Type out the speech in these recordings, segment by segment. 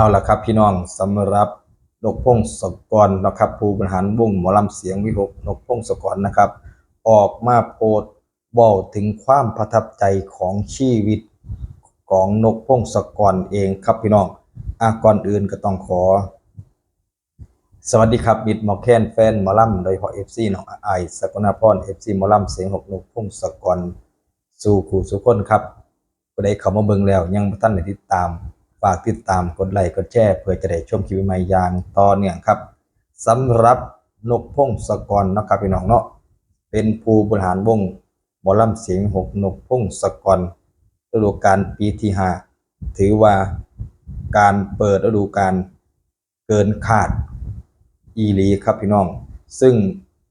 เอาละครับพี่น้องสำหรับนกพงศกรนะครับผู้บริหารวงหมอลำเสียงวิหกนกพงศกรนะครับ ออกมาโพสบอกถึงความประทับใจของชีวิตของนกพงศกรเองครับพี่น้องอะก่อนอื่นก็ต้องขอ สวัสดีครับมิดหมอแคนแฟนหมอลำโดยพาะเอฟซีน้องไอายสกุลนพรเอฟซีหมอลำเสียงหกนกพงศกรสู่ขู่สู่คนครับผู้ใดเข้ามาเบิ่งแล้วยังบ่ทันได้ติดตาม ฝากติดตามกดไลค์กดแชร์เพื่อจะได้ชมคลิปใหม่อย่างต่อเนื่องครับสำหรับนกพงศกรนะครับพี่น้องเนาะเป็นผู้บริหารวงหมอลำเสียงหกนกพงศกรฤดูกาลปีที่ห้าถือว่าการเปิดฤดูกาลเกินคาดอีลีครับพี่น้อง ซึ่ง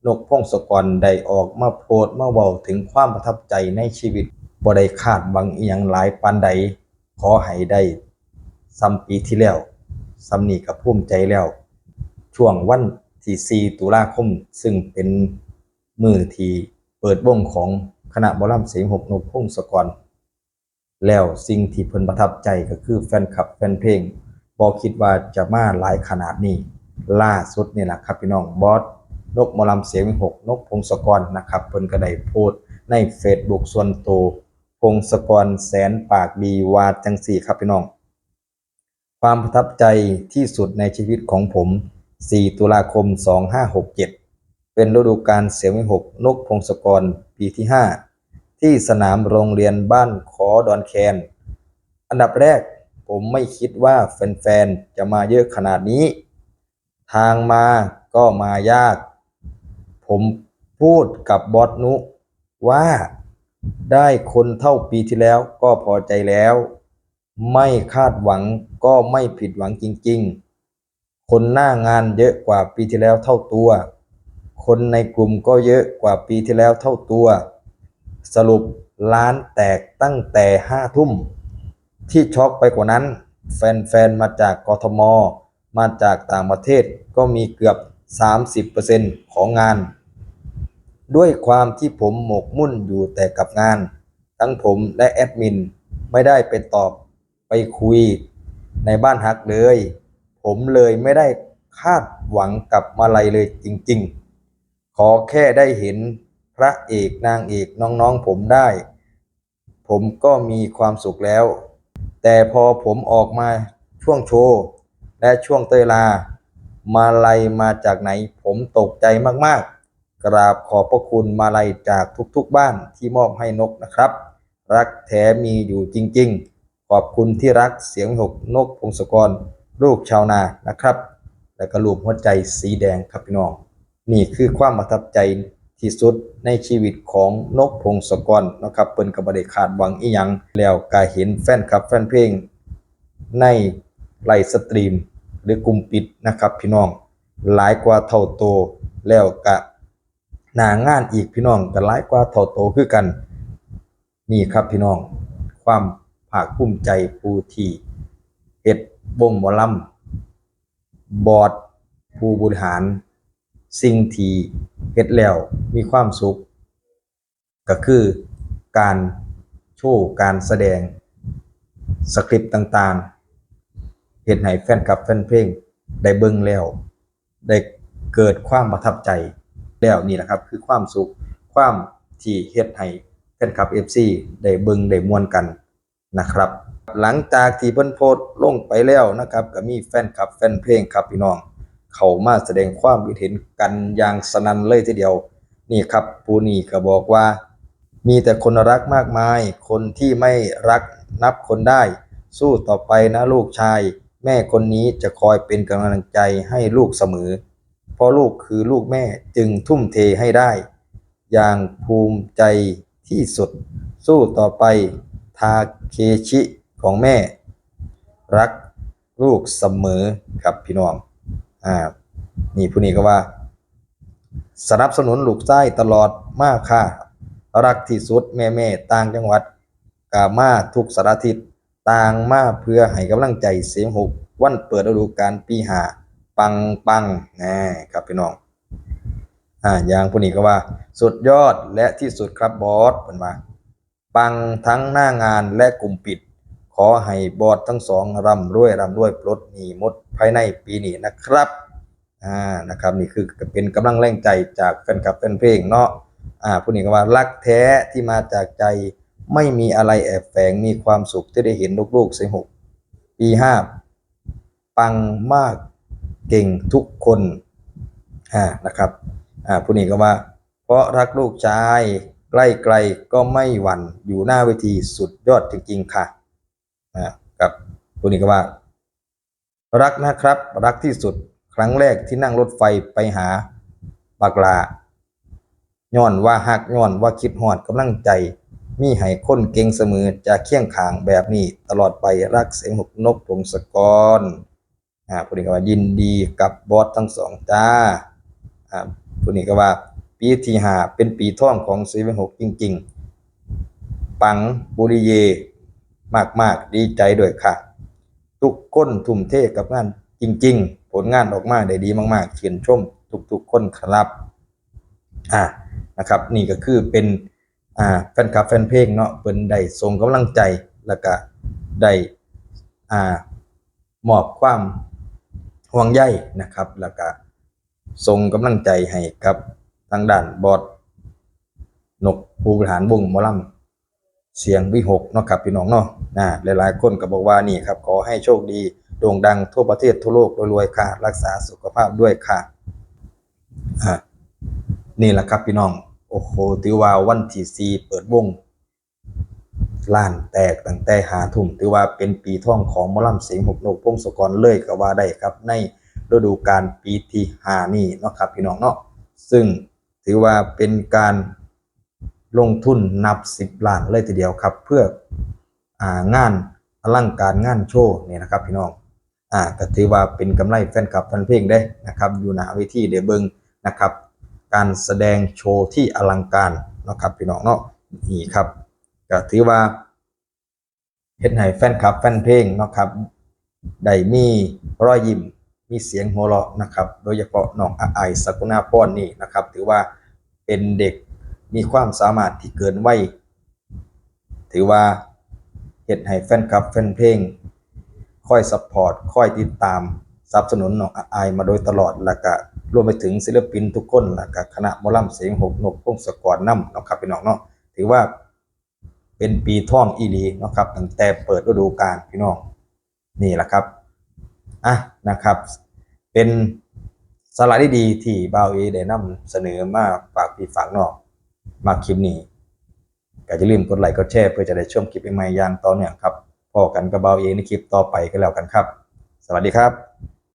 นกพงศกรได้ออกมาโพสต์มาเว้าถึงความประทับใจในชีวิตบ่ได้คาดหวังอีหยังหลายปานใดขอให้ได้ ซ้ำปีที่แล้วซ้ำนี้ก็ภูมิใจแล้ว ช่วงวันที่4ตุลาคม ซึ่งเป็นมือที่เปิดวงของคณะหมอลำเสียงหกนกพงศกร แล้วสิ่งที่เพิ่นประทับใจก็คือแฟนคลับแฟนเพลงบอคิดว่าจะมาหลายขนาดนี้ ล่าสุดนี่แหละครับพี่น้องบอสนกมอลำเสียงหกนกพงศกรนะครับเพิ่นก็ได้โพสต์ใน Facebook ส่วนตัวพงศกรแสนปากดีวาจังสี่ครับพี่น้อง ความประทับใจที่สุดในชีวิตของผม 4 ตุลาคม 2567 เป็นฤดูกาลเสียงวิหกนกพงศกรปีที่ 5 ที่สนามโรงเรียนบ้านขอดอนแคน อันดับแรกผมไม่คิดว่าแฟนๆ จะมาเยอะขนาดนี้ ทางมาก็มายาก ผมพูดกับบอสนุว่าได้คนเท่าปีที่แล้วก็พอใจแล้ว ไม่คาดหวังก็ไม่ผิดหวังจริง ๆ คนหน้างานเยอะกว่าปีที่แล้วเท่าตัว คนในกลุ่มก็เยอะกว่าปีที่แล้วเท่าตัว สรุปร้านแตกตั้งแต่ห้าทุ่ม ที่ช็อกไปกว่านั้น แฟนๆ มาจากกทม มาจากต่างประเทศก็มีเกือบ 30%ของงาน ด้วยความที่ผมหมกมุ่นอยู่แต่กับงาน ทั้งผมและแอดมินไม่ได้ไปตอบ ไปคุยในบ้านฮักเลย ผมเลยไม่ได้คาดหวังกับมาลัยเลยจริงๆ ขอแค่ได้เห็นพระเอกนางเอกน้องๆผมได้ ผมก็มีความสุขแล้ว แต่พอผมออกมาช่วงโชว์และช่วงเตยลา มาลัยมาจากไหน ผมตกใจมากๆ กราบขอบพระคุณมาลัยจากทุกๆบ้านที่มอบให้นกนะครับ รักแท้มีอยู่จริงๆ ขอบคุณที่รักเสียงหกนกพงศกรลูกชาวนานะครับ แล้วก็รูปหัวใจสีแดงครับพี่น้อง นี่คือความประทับใจที่สุดในชีวิตของนกพงศกรนะครับเปิ้นก็บ่ได้คาดหวังอีหยังแล้วก็เห็นแฟนคลับแฟนเพลง ในไลฟ์สตรีม หรือกลุ่มปิดนะครับพี่น้อง หลายกว่าเท่าโตแล้วก็หนางานอีกพี่น้องก็หลายกว่าเท่าโตคือกัน นี่ครับพี่น้องความ ภาคภูมิใจผู้ที่เฮ็ดวงหมอลำบอร์ดผู้บริหาร สิ่งที่เฮ็ดแล้วมีความสุข ก็คือการโชว์การแสดงสคริปต์ต่างๆเห็นให้แฟนคลับแฟนเพลงได้เบิ่งแล้ว ได้เกิดความประทับใจแล้วนี่แหละครับคือความสุขความที่เฮ็ดให้แฟนคลับ FC ได้เบิ่งได้มวนกัน นะครับ หลังจากที่เพิ่นโพสต์ลงไปแล้วนะครับก็มีแฟนคลับแฟนเพลงครับพี่น้อง เขามาแสดงความคิดเห็นกันอย่างสนั่นเลยทีเดียว นี่ครับปูนี่ก็บอกว่า มีแต่คนรักมากมาย คนที่ไม่รักนับคนได้ สู้ต่อไปนะลูกชาย แม่คนนี้จะคอยเป็นกำลังใจให้ลูกเสมอ เพราะลูกคือลูกแม่จึงทุ่มเทให้ได้ อย่างภูมิใจที่สุด สู้ต่อไป ทาเคชิของแม่ รักลูกเสมอครับพี่น้องอ่านี่ผู้นี้ก็ว่า สนับสนุนลูกไส้ตลอดมากค่ะ รักที่สุดแม่แม่ต่างจังหวัดกามาทุกสารทิศต่างมาเพื่อให้กำลังใจเสียงหกวันเปิดฤดูกาลปีหาปังปังน่ครับพี่น้องอ่าอย่างผู้นี้ก็ว่า สุดยอดและที่สุดครับบอสเป็นว่า ปังทั้งหน้างานและกลุ่มปิด ขอให้บอดทั้งสองร่ำรวยร่ำรวยปลดหนี้หมดภายในปีนี้นะครับ อ่า นะครับ นี่คือเป็นกำลังแรงใจจากแฟนคลับแฟนเพลงเนาะ อ่า ผู้นี้ก็ว่ารักแท้ที่มาจากใจไม่มีอะไรแอบแฝงมีความสุขที่ได้เห็นลูกๆสิหกปีห้าปังมากเก่งทุกคนอ่านะครับอ่าผู้นี้ก็ว่า เพราะรักลูกชาย ใกล้ๆก็ไม่หวั่นอยู่หน้าเวทีสุดยอดจริงๆค่ะอ่ากับผู้นี้ก็ว่า รักนะครับ รักที่สุดครั้งแรกที่นั่งรถไฟไปหาบากลาย้อนว่าหักย้อนว่าคิดหอดกำลังใจมีให้คนเก่งเสมอจะเคียงขางแบบนี้ตลอดไปรักเสียงหกนกพงศกรอ่าผู้นี้ก็ว่ายินดีกับบอสทั้งสองจ้าอ่าผู้นี้ก็ว่า ปีที่หาเป็นปีท่องของซีเวนหกจริง ๆ ปังบุริเยมากมาก ๆ ดีใจด้วยค่ะ ทุกคนทุ่มเทกับงานจริง ๆ ผลงานออกมาได้ดีมาก ๆเขียนชม ทุก ๆ คนครับ อ่านะครับ นี่ก็คือเป็นอ่าแฟนคลับแฟนเพลงเนาะเพิ่นได้ส่งกำลังใจแล้วก็ได้อ่ามอบความห่วงใยนะครับ แล้วก็ส่งกำลังใจให้กับ ทางด้านบอดนกผู้บริหารวงมอลำเสียงวิหกเนาะครับพี่น้องเนาะนะหลายๆคนก็บอกว่านี่ครับขอให้โชคดีโด่งดังทั่วประเทศทั่วโลกรวยๆค่ะ รักษาสุขภาพด้วยค่ะอะนี่แหละครับพี่น้อง โอ้โหถือว่าวันที่สี่เปิดวงล้านแตกตั้งแต่หาทุ่มถือว่าเป็นปีท่องของมอลำเสียงหกนกพงศกรเลยก็ว่าได้ครับ ในฤดูกาลปีที่ห้านี่เนาะครับพี่น้องเนาะซึ่ง ถือว่าเป็นการลงทุนนับสิบล้านเลยทีเดียวครับ เพื่อองานอลังการงานโชว์เนี่ยนะครับพี่น้องอ่าก็ถือว่าเป็นกำไรแฟนคลับแฟนเพลงได้นะครับอยู่หน้าเวทีเดบิงนะครับ การแสดงโชว์ที่อลังการนะครับพี่น้องเนาะนี่ครับก็ถือว่าเฮ็ดให้แฟนคลับแฟนเพลงนะครับได้มีรอยยิ้มมีเสียงหัวเราะนะครับ โดยเฉพาะน้องอาไอายสกุณาพรนี่นะครับ ถือว่า เป็นเด็กมีความสามารถที่เกินวัยถือว่าเฮ็ดให้แฟนคลับแฟนเพลงคอยซัพพอร์ตคอยติดตามสนับสนุนน้องอายมาโดยตลอดแล้วก็รวมไปถึงศิลปินทุกคนแล้วก็คณะมอลำเสียงหกนกพงศกรนำเนะครับพี่น้องเนาะถือว่าเป็นปีท่องอีลีนะครับตั้งแต่เปิดฤดูกาลพี่น้องนี่แหละครับอะนะครับ เป็น สาระดีๆที่บ่าวเอได้นำเสนอมาฝากพี่ฝากน้องมาคลิปนี้ก็อย่าลืมกดไลค์กดแชร์เพื่อจะได้ชมคลิปใหม่ๆอย่างต่อเนื่องครับพอกันกับเบาเองในคลิปต่อไปก็แล้วกันครับ สวัสดีครับ